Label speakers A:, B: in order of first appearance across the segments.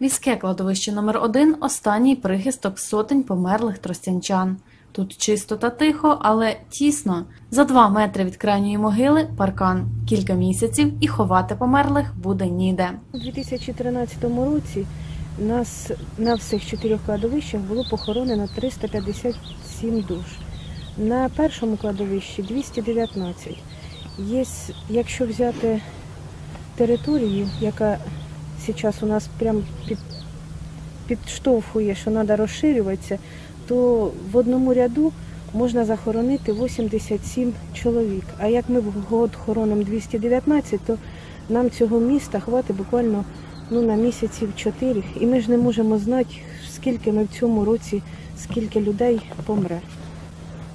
A: Міське кладовище номер 1 останній прихисток сотень померлих тростянчан. Тут чисто та тихо, але тісно. За два метри від крайньої могили паркан. Кілька місяців і ховати померлих буде ніде.
B: У 2013 році нас на всіх чотирьох кладовищах було похоронено 357 душ. На першому кладовищі 219. Є, якщо взяти територію, яка зараз у нас прям під, підштовхує, що треба розширюватися, то в одному ряду можна захоронити 87 чоловік. А як ми в год хоронимо 219, то нам цього міста хватить буквально ну, на місяців чотири. І ми ж не можемо знати, скільки ми в цьому році, скільки людей помре.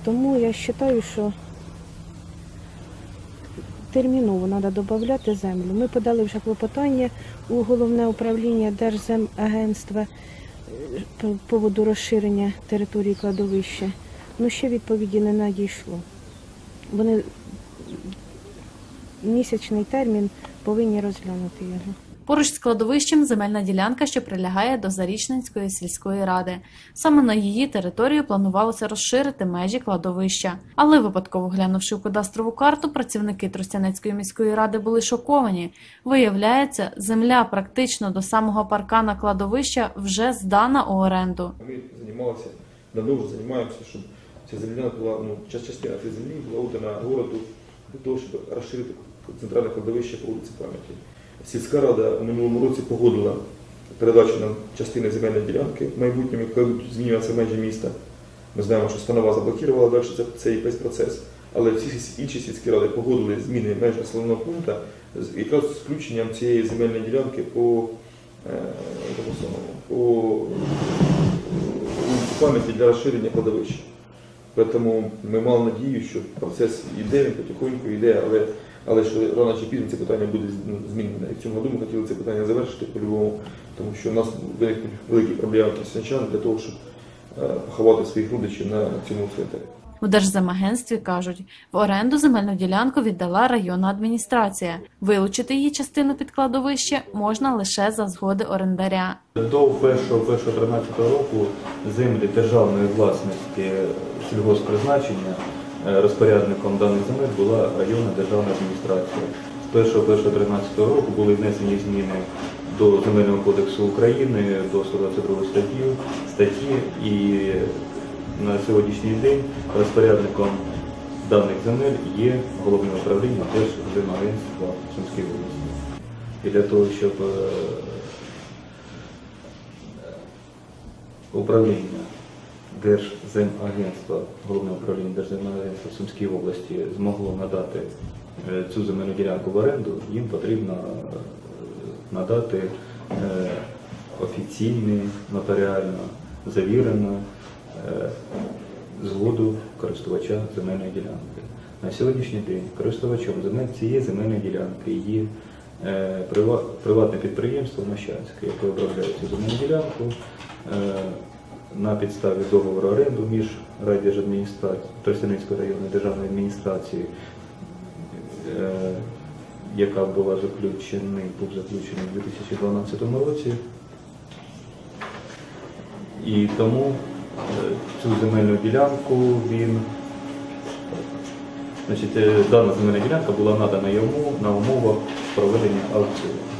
B: Тому я вважаю, що терміново треба додати землю. Ми подали вже клопотання у головне управління Держземагентства е, по поводу розширення території кладовища. Ну ще відповіді не надійшло. Вони місячний термін повинні розглянути його.
A: Поруч з кладовищем земельна ділянка, що прилягає до Зарічненської сільської ради. Саме на її територію планувалося розширити межі кладовища. Але випадково глянувши в кадастрову карту, працівники Тростянецької міської ради були шоковані. Виявляється, земля практично до самого паркана кладовища вже здана у оренду.
C: Ми займалися, давно вже займаємося, щоб ця земля була, ну, частина цієї землі була отдана городу для того, щоб розширити центральне кладовище по вулиці пам'яті. Сільська рада у минулому році погодила передачу нам частини земельної ділянки в майбутньому, будуть змінюватися межі міста. Ми знаємо, що станова заблокувала далі це- цей весь процес. Але всі інші сільські ради погодили зміни меж населеного пункту якраз з включенням цієї земельної ділянки по, е, по пам'яті для розширення кладовища. Тому ми мали надію, що процес йде, він потихоньку йде, але, але що рано чи пізно це питання буде ну, змінене. І в цьому году ми хотіли це питання завершити по-любому, тому що у нас великі проблеми тростянчан для того, щоб е, поховати своїх родичів на цьому цвинтарі.
A: У Держземагентстві кажуть, в оренду земельну ділянку віддала районна адміністрація. Вилучити її частину під кладовище можна лише за згоди орендаря.
D: До 1.1.13 року землі державної власності сільгосппризначення е, розпорядником даних земель була районна державна адміністрація. З 1.1.13 року були внесені зміни до Земельного кодексу України, до 122 статті, статті і на сьогоднішній день розпорядником даних земель є головне управління Держземагентства Сумської області. І для того, щоб е, управління Держземагентства, головне управління Держземагентства в Сумській області змогло надати е, цю земельну ділянку в оренду, їм потрібно е, надати е, офіційний, нотаріально завірену згоду користувача земельної ділянки. На сьогоднішній день користувачом цієї земельної ділянки є приватне підприємство Мощанське, яке обробляє цю земельну ділянку на підставі договору оренду між райдержадміністрацією Тростянецької районної державної адміністрації, е, яка була заключений, був заключений у 2012 році. І тому е, цю земельну ділянку він Значить, е, дана земельна ділянка була надана йому на умовах проведення аукціону.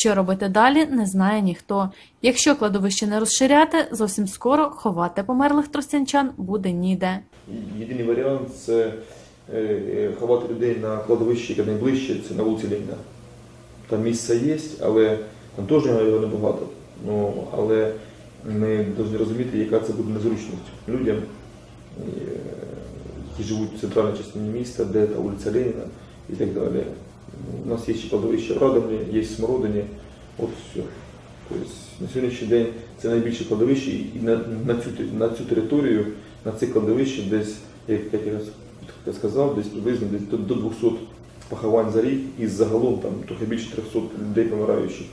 A: Що робити далі, не знає ніхто. Якщо кладовище не розширяти, зовсім скоро ховати померлих тростянчан буде ніде.
C: Єдиний варіант це е, е, ховати людей на кладовищі, яке найближче, це на вулиці Леніна. Там місце є, але там теж його небагато. Ну, але ми повинні розуміти, яка це буде незручність людям, е, які живуть в центральній частині міста, де та вулиця Леніна і так далі. У нас є ще кладовище в Радомлі, є Смородині, от все. Тобто на сьогоднішній день це найбільше кладовище, і на, на, цю, на цю територію, на це кладовище десь, як, як я сказав, десь приблизно десь до, до 200 поховань за рік і загалом там трохи більше 300 людей помираючих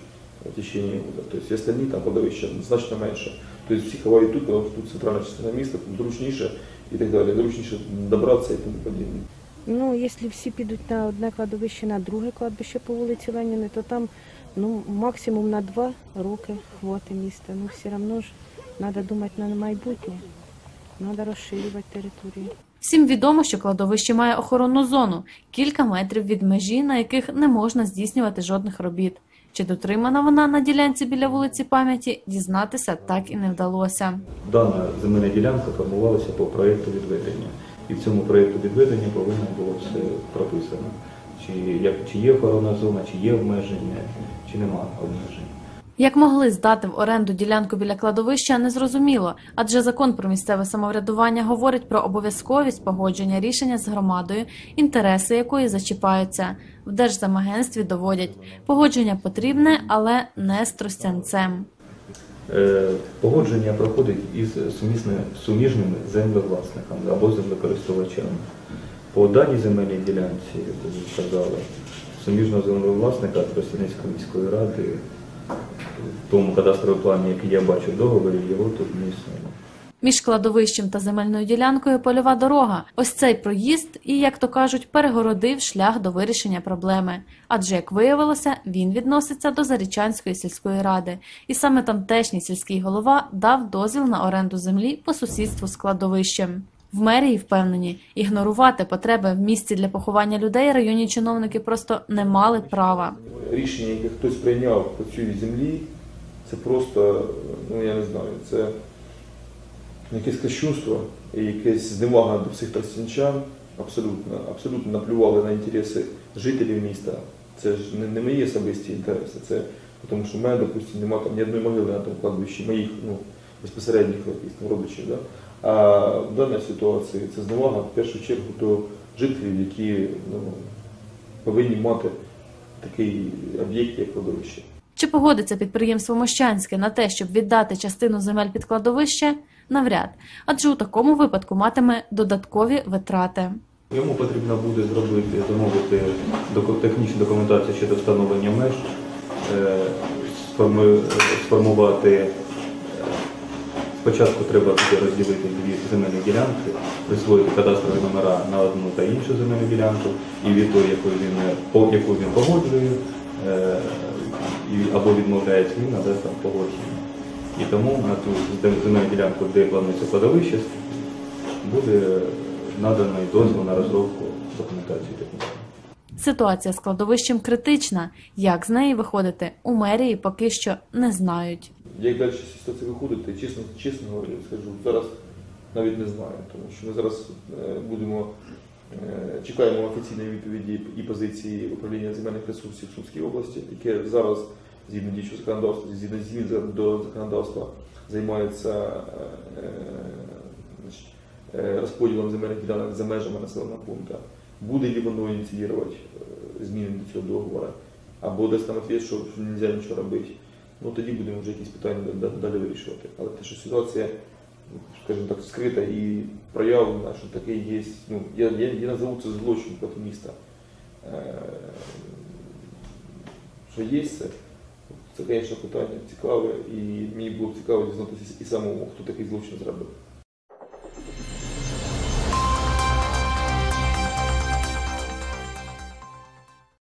C: в течение года. Тобто і остальні там кладовища значно менше. Тобто всі ховають тут, тому що тут центральна частина міста, тут зручніше і так далі, зручніше добратися і тому подібне.
B: Ну, якщо всі підуть на одне кладовище, на друге кладбище по вулиці Леніни, то там ну, максимум на два роки хвати міста. Ну, все одно ж треба думати на майбутнє. Треба розширювати територію.
A: Всім відомо, що кладовище має охоронну зону кілька метрів від межі, на яких не можна здійснювати жодних робіт. Чи дотримана вона на ділянці біля вулиці пам'яті, дізнатися так і не вдалося.
D: Дана земельна ділянка формувалася по проєкту відведення. І в цьому проєкту відведення повинно було все прописано. Чи, як, чи є охоронна зона, чи є обмеження, чи нема обмежень.
A: Як могли здати в оренду ділянку біля кладовища, незрозуміло, адже закон про місцеве самоврядування говорить про обов'язковість погодження рішення з громадою, інтереси якої зачіпаються. В Держзамагентстві доводять, погодження потрібне, але не з тростянцем.
D: Е, Погодження проходить із суміжними землевласниками або землекористувачами. По даній земельній ділянці, як ви сказали, суміжного землевласника Тростянецької міської ради в тому кадастровому плані, який я бачу в договорі, його тут не існує.
A: Між кладовищем та земельною ділянкою польова дорога. Ось цей проїзд і, як то кажуть, перегородив шлях до вирішення проблеми. Адже, як виявилося, він відноситься до Зарічанської сільської ради, і саме тамтешній сільський голова дав дозвіл на оренду землі по сусідству з кладовищем. В мерії впевнені, ігнорувати потреби в місці для поховання людей районні чиновники просто не мали права.
C: Рішення, яке хтось прийняв по цій землі, це просто, ну я не знаю, це якесь кощунство і якесь зневага до всіх тростянчан. Абсолютно, абсолютно наплювали на інтереси жителів міста. Це ж не, не мої особисті інтереси, це тому що в мене, допустимо, немає там ні одної могили на тому кладбищі, моїх ну, безпосередніх там родичів. Да? А в даній ситуації це зневага в першу чергу до жителів, які ну, повинні мати такий об'єкт, як кладовище.
A: Чи погодиться підприємство Мощанське на те, щоб віддати частину земель під кладовище? Навряд, адже у такому випадку матиме додаткові витрати.
D: Йому потрібно буде зробити, замовити технічну документацію щодо встановлення меж, е, сформувати. е, Спочатку треба розділити дві земельні ділянки, присвоїти кадастрові номера на одну та іншу земельну ділянку, і від тої, яку він, е, яку він погоджує, або відмовляється, він надасть там погодження. І тому на ту зем- земельну ділянку, де планується кладовище, буде наданий дозвіл на розробку документації технічної.
A: Ситуація з кладовищем критична. Як з неї виходити, у мерії поки що не знають.
C: Як далі з ситуації виходити, чесно, чесно говорю, скажу, зараз навіть не знаю, тому що ми зараз е, будемо е, чекаємо офіційної відповіді і позиції управління земельних ресурсів Сумської області, яке зараз згідно діючого законодавства, згідно змін до законодавства займається е, е, е, розподілом земельних ділянок за межами населеного пункту. Буде ли воно ініціювати зміни до цього договору, або дасть нам відповідь, що не можна нічого робити. Ну тоді будемо вже якісь питання да- да- далі вирішувати. Але те, що ситуація, ну, скажімо так, скрита і проявлена, що таке є. Ну, я, я, я назову це злочин проти міста. Що є це, це, звісно, питання цікаве, і мені було цікаво дізнатися і самому, хто такий злочин зробив.